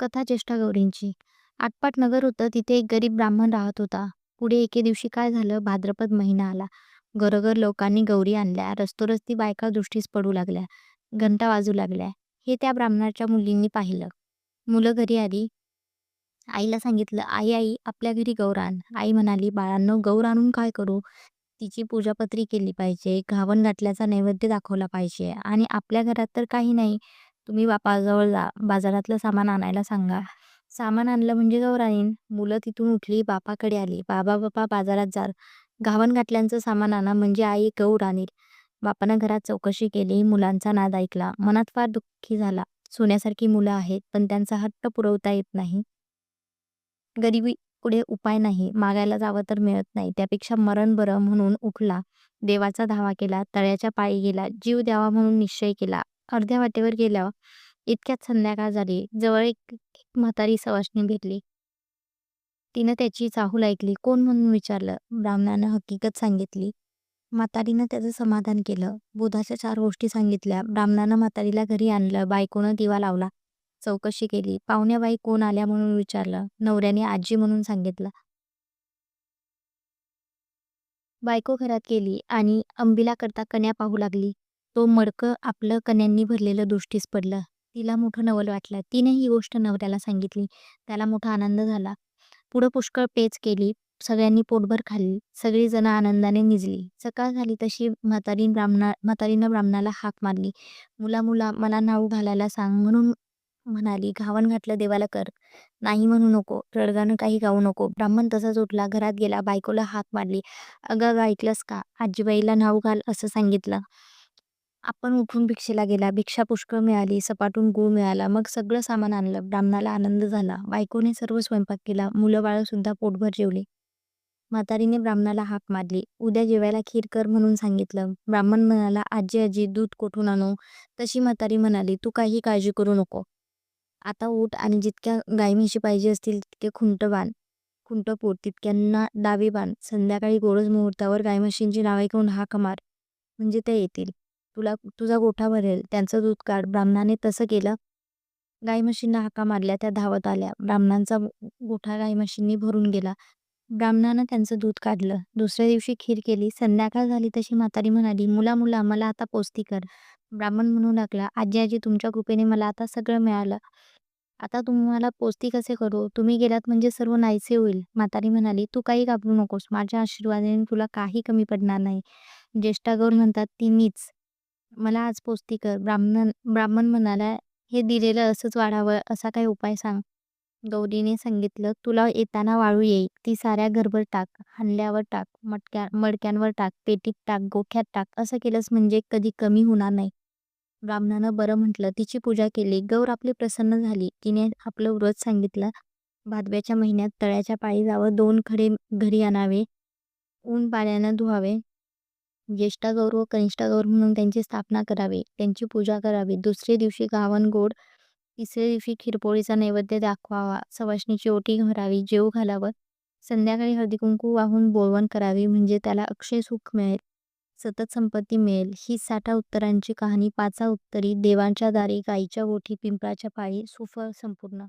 कथा ज्येष्ठा गौरींची. आटपाट नगर होतं तिथे एक गरीब ब्राह्मण राहत होता. पुढे एके दिवशी काय झालं भाद्रपद महिना आला. घरोघर लोकांनी गौरी आणल्या रस्तोरस्ती बायका दृष्टीस पडू लागल्या घंटा वाजू लागल्या. हे त्या ब्राह्मणाच्या मुलींनी पाहिलं. मुलं घरी आली. आईला सांगितलं आई आई आपल्या घरी गौर आण. आई म्हणाली बाळांनो गौर आणून काय करू? तिची पूजापत्री केली पाहिजे घावन घातल्याचा नैवेद्य दाखवला पाहिजे आणि आपल्या घरात तर काही नाही तुम्ही बापाजवळ जा बाजारातलं सामान आणायला सांगा. सामान आणलं म्हणजे गौर आणीन मुलं तिथून उठली बापाकडे आली. बाबा बापा बाजारात जा. घावन घातल्यांचं सामान आणा म्हणजे आई गौर आणील बापानं घरात चौकशी केली मुलांचा नाद ऐकला. मनात फार दुःखी झाला. सोन्यासारखी मुलं आहेत पण त्यांचा हट्ट पुरवता येत नाही. गरिबी पुढे उपाय नाही. मागायला जावं तर मिळत नाही. त्यापेक्षा मरण बरं म्हणून उठला. देवाचा धावा केला तळ्याच्या पायी गेला. जीव द्यावा म्हणून निश्चय केला. अर्ध्या वाटेवर गेल्यावर इतक्यात संध्याकाळ झाली. जवळ एक एक म्हातारी सवाष्णी भेटली. तिनं त्याची चाहूल ऐकली. कोण म्हणून विचारलं? ब्राह्मणानं हकीकत सांगितली. म्हातारीनं त्याचं समाधान केलं. बुधाच्या चार गोष्टी सांगितल्या. ब्राह्मणानं म्हातारीला घरी आणलं. बायकोनं दिवा लावला. चौकशी केली. पाहुण्याबाई कोण आल्या म्हणून विचारलं. नवऱ्याने आजी म्हणून सांगितलं. बायको घरात गेली आणि अंबिला करता कन्या पाहू लागली. तो मडकं आपलं कन्यांनी भरलेलं दृष्टीस पडलं. तिला मोठं नवल वाटलं. तिने ही गोष्ट नवऱ्याला सांगितली. त्याला मोठा आनंद झाला. पुढं पुष्कळ पेच केली. सगळ्यांनी पोटभर खाल्ली. सगळी जण आनंदाने निजली. सकाळ झाली तशी म्हातारी ब्राह्मणा म्हातारीनं ब्राह्मणाला हाक मारली. मुला मुला मला नाऊ घालायला सांग म्हणून म्हणाली घावन घातलं देवाला कर. नाही म्हणू नको. रडगाणं काही गाऊ नको. ब्राह्मण तसाच उठला. घरात गेला. बायकोला हाक मारली. अगं अगं ऐकलंस का? आजीबाईला नाऊ घाल असं सांगितलं. आपण उठून भिक्षेला गेला भिक्षा पुष्कळ मिळाली सपाटून गुळ मिळाला मग सगळं सामान आणलं ब्राह्मणाला आनंद झाला बायकोने सर्व स्वयंपाक केला मुलं बाळ सुद्धा पोटभर जेवले. म्हातारीने ब्राह्मणाला हाक मारली उद्या जेवायला खीर कर म्हणून सांगितलं. ब्राह्मण म्हणाला आजी आजी दूध कोठून आणू? तशी म्हातारी म्हणाली तू काही काळजी करू नको. आता उठ आणि जितक्या गाई म्हशी पाहिजे असतील तितके खुंट बांध. खुंट पोट तितक्यांना डावी बांध. संध्याकाळी गोरज मुहूर्तावर गाय म्हशींची नावे घेऊन हाक मार. म्हणजे त्या येतील. तुला तुझा गोठा भरेल त्यांचं दूध काढ. ब्राह्मणाने तसं केलं. गाई म्हशींना हाका मारल्या त्या धावत आल्या. ब्राह्मणांचा गोठा गाई म्हशींनी भरून गेला. ब्राह्मणानं त्यांचं दूध काढलं. दुसऱ्या दिवशी खीर केली. संध्याकाळ झाली तशी म्हातारी म्हणाली मुला मुला मला आता पोस्ती कर. ब्राह्मण म्हणू लागला आजी आजी तुमच्या कृपेने मला आता सगळं मिळालं. आता तुम्हाला पोस्ती कसे करू? तुम्ही गेलात म्हणजे सर्व नाहीसे होईल. म्हातारी म्हणाली तू काही घाबरू नकोस. माझ्या आशीर्वादाने तुला काही कमी पडणार नाही. ज्येष्ठा गौर म्हणतात ती मीच. मला आज पोस्ती कर ब्राह्मण ब्राह्मण म्हणाला हे दिलेलं असंच वाढावं असा काही उपाय सांग. गौरीने सांगितलं तुला येताना वाळू येईल. ती साऱ्या घरभर टाक हांडल्यावर टाक मटक्या मडक्यांवर टाक पेटीत टाक गोख्यात टाक असं केलंस म्हणजे कधी कमी होणार नाही. ब्राह्मणानं बरं म्हटलं तिची पूजा केली गौर आपली प्रसन्न झाली. तिने आपलं व्रत सांगितलं भादव्याच्या महिन्यात तळ्याच्या पाळी जावं दोन खडे घरी आणावे ऊन पाण्यानं धुवावे ज्येष्ठा गौर व कनिष्ठा गौर म्हणून त्यांची स्थापना करावी. त्यांची पूजा करावी. दुसरे दिवशी गावण गोड तिसऱ्या दिवशी खिरपोळीचा नैवेद्य दाखवावा. सवाशणीची ओटी भरावी. जेव घालावं. संध्याकाळी हळदी कुंकू वाहून बोलवण करावी म्हणजे त्याला अक्षय सुख मिळेल सतत संपत्ती मिळेल. ही साठा उत्तरांची कहाणी पाचा उत्तरी देवांच्या दारी गाईच्या गोठी पिंपळाच्या पाळी सुफळ संपूर्ण.